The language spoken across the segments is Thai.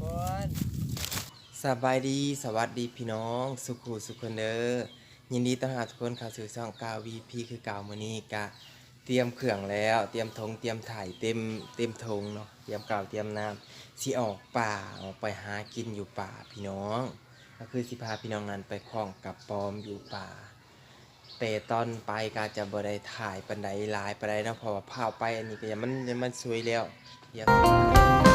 คนสบายดีสวัสดีพี่น้อง สุขูสุขคนเด้อยินดีต้อนรับทุกคนเข้าสู่ช่องกาวีพีคือเก่ามื้อนี้กะเตรียมเครื่องแล้ว เตรียมธงเตรียมถ่ายเต็มเต็มธงเนาะเตรียมกาวเตรียมน้ำสิออกป่าออกไปหากินอยู่ป่าพี่น้อง ก็คือสิพาพี่น้องนั้นไปคล้องกับปอมอยู่ป่าแต่ตอนไปก็จะบ่ได้ถ่ายปันไดหลายปันไดเนาะเพราะว่าพาไปอันนี้ก็ยังมันยังมันสวยแล้วอยา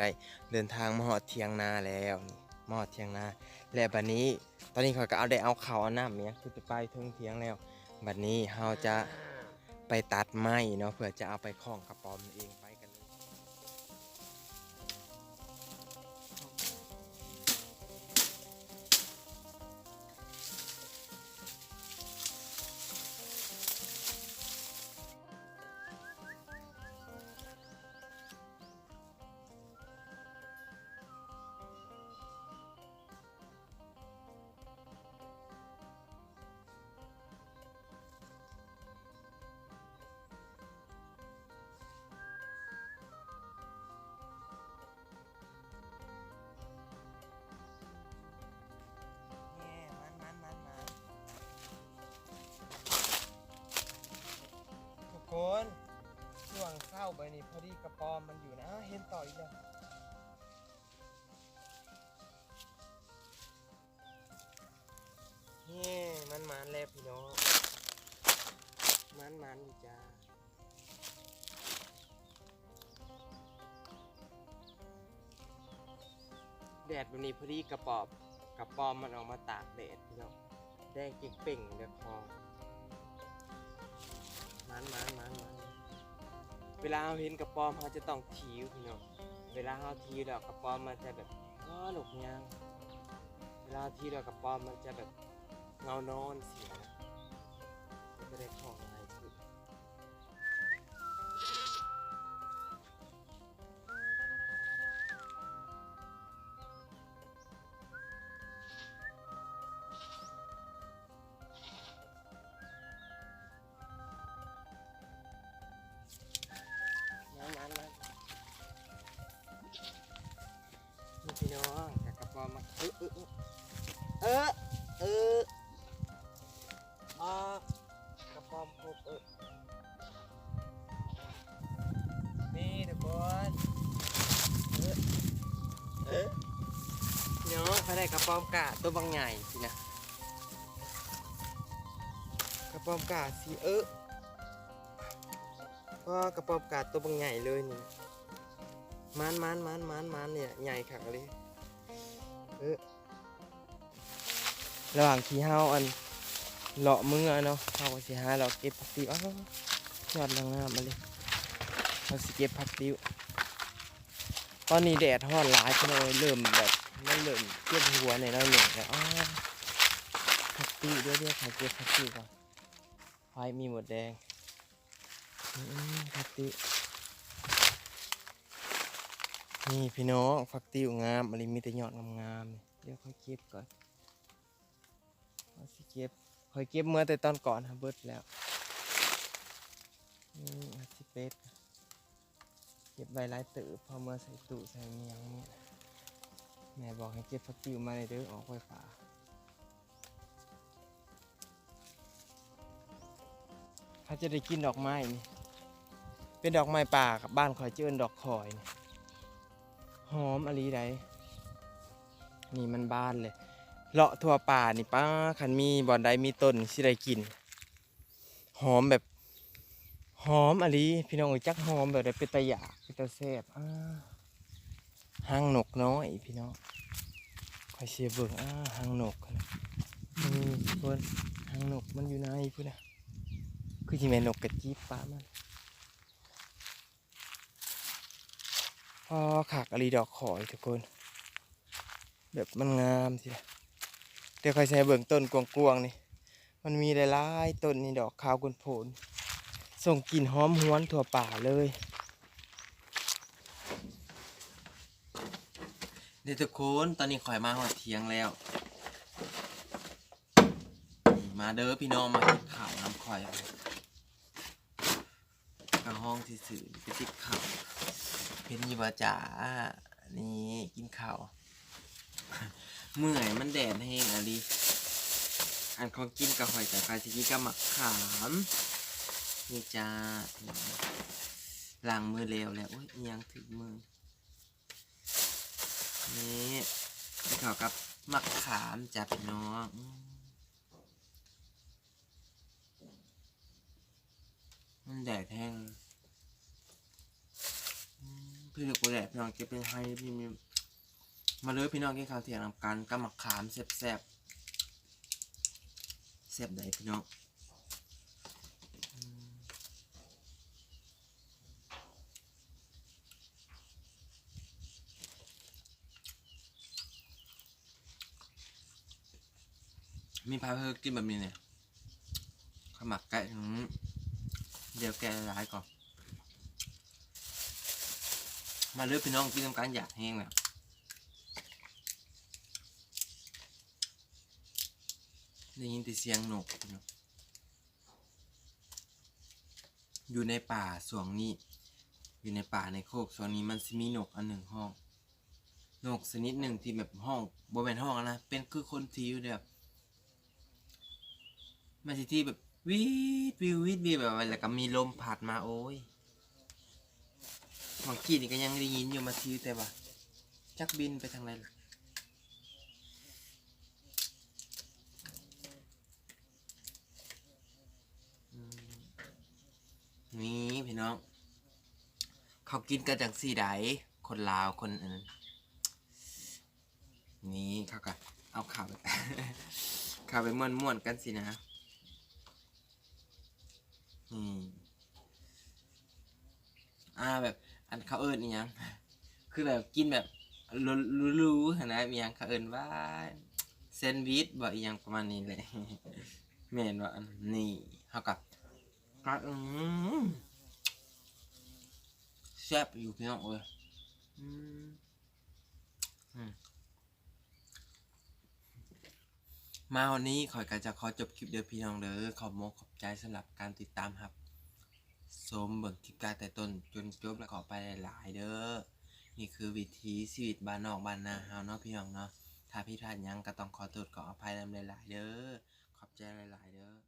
ได้เดินทางมาหอดเทียงนาแล้วนี่มาหอดเทียงนาและบัดนี้ ตอนนี้ข่อยก็เอาได้เอาเขาเอาน้ำเนี่ยคือไปไปเทิงเทียงแล้วบัดนี้เราจะไปตัดไม้เนาะเพื่อจะเอาไปคล้องกระป๋อมเองไป เข้าไปนี่พอดีกระปอมมันอยู่นะเห็นต่ออีกแล้วแง่มันมันแล้วพี่น้องมันมันอยู่จ้าแดดวันนี้พอดีกระปอบกระปอมมันออกมาตากแดดพี่น้องแดงเก่งเป่งเดือคอมันมันมันมัน เวลาเราเห็นกระปอมเขาจะต้องทีวพี่น้องเวลาเขาทีแล้วกระปอมมันจะแบบอ๋อหลกยางเวลาทีแล้วกระปอมมันจะแบบเงานอนเสียนะมันจะได้ของ อ เออเอออ่ากระปอมครบเออนี่ทุกคนเออเออพี่น้องเขาได้กระปอมกาตัวบางใหญ่สินะกระปอมกาสีเออก็กระป๋อมกาดตัวบางใหญ่เลยนี่มันมันมันมันมันเนี่ยใหญ่ขักเลยเออ ระหว่างที่เฮาอันเลาะมือเนาะเฮาก็สิหาเลาะเก็บผักติ้วอ้าวยอดนางงามมาเลยเฮาสิเก็บผักติ้วตอนนี้แดดร้อนหลายจังเลยเริ่มแบบมันเริ่มเก็บหัวในน้อยหนึ่งแล้วอ้าผักติ้วเดี๋ยวเดี๋ยวขอเก็บผักติ้วก่อนไฟมีหมดแดงผักติวนี่พี่น้องผักติวงามอะไรมีแต่ยอดงามๆเดี๋ยวค่อยเก็บก่อน ก็บคอยเก็บเมื่อแต่ตอนก่อนฮะเบิดแล้วนี่อาสิเป็ดเก็บใบไร้ตือพอเมื่อใส่ตู้ใส่เมียงเนี่ยแม่บอกให้เก็บผักติวมาเลยเด้อออกไฟฟ้าเขาจะได้กินดอกไม้นี่เป็นดอกไม้ป่ากับบ้านคอยเจิ้นดอกคอยนี่หอมอะไรใดนี่มันบานเลย เลาะทั่วป่านี่ป้าคันมีบอนใดมีต้นสิได้กิน หอมแบบ หอมอะลีพี่น้องเอ้จักหอมแบบได้เป็นตะหยาเป็นตะแซบอ่าหางนกน้อยพี่น้องคอยเสียเบิ่งอ่าหางนกนะนี่เพิ่นหางนกมันอยู่ในพุ่นน่ะคือสิแม่นนกกระจิบปะมันพอขากอะลีดอกขอยทุกคน แบบมันงามสิล่ะ เดี๋ยวคอยใช้เบิ่งต้นกวางๆนี่ มันมีหลายๆต้นนี่ดอกขาวกุนโผนส่งกลิ่นหอมหวนทั่วป่าเลยเดี๋ยวทุกคนตอนนี้ข่อยมาหอดเทียงแล้วนี่มาเด้อพี่น้องมาติดข่าวน้ำข่อยกระห้องที่สื่อไปติดข่าวเพนยีบาจ๋านี่กินข้าว เมื่อยมันแดดแห้งอะดิอันของกินกับหอยแต่ปลาชิกิกับมะขามนี่จ้าล้างมือเร็วแล้วโอ้ยยังถึงมือนี่ไปขอกับมะขามจ้าพี่น้องมันแดดแห้งพี่เด็กกูแดดพี่น้องเก็บเป็นไฮพี่มี มาเลยพี่น้องกินข้าวเที่ยงนำกันกับมะขามแซ่บๆแซ่บได้พี่น้องมีพาเพื่อกินแบบนี้เนี่ยขมักไก่เดี๋ยวแกะร้ายก่อน มาเลือกพี่น้องกินน้ำกันอยากแห้งแล้ว ได้ยินแต่เสียงนกนอยู่ในป่าสวงนี้ อยู่ในป่าในโคกสวนนี้มันสิมีนกอันหนึ่งห้อง นกชนิดหนึ่งที่แบบห้องบริเวณห้องนะ เป็นคือคนที่อยู่แบบมันสิที่แบบวิดวิววิดวิวแบบแล้วก็มีลมพัดมาโอ้ยบางกีนี่ก็ยังได้ยินอยู่มาทีแต่ว่าจักบินไปทางไหนล่ะอืมนี่ พี่น้อง เขากินกันจังสี่ไดคนลาวคนอันนั้นนี่เขาก็เอาข่าวไปข่าวไปม่วนม่วนๆกันสินะอืมอ่าแบบ อันเขาเอิญอีหยัง คือแบบกินแบบรู้ๆๆนะมีหยังเขาเอิญว่าแซนด์วิชบ่อีหยังประมาณนี้เลยแม่นว่าอันนี่เขากับก็อืม แซ่บอยู่พี่น้องเอ้ยอืมอืมมาวันนี้ขอยก็จะขอจบคลิปเดียวพี่น้องเด้อขอบมกขอบใจสำหรับการติดตามครับสมเบิ่งคลิปการแต่ต้นจนจบแล้วขอไปหลายๆเด้อนี่คือวิถีชีวิตบ้านนอกบ้านนาเฮาเนาะพี่น้องเนาะถ้าพี่พลาดหยังก็ต้องขอโทษขออภัยนำหลายๆเด้อขอบใจหลายๆเด้อ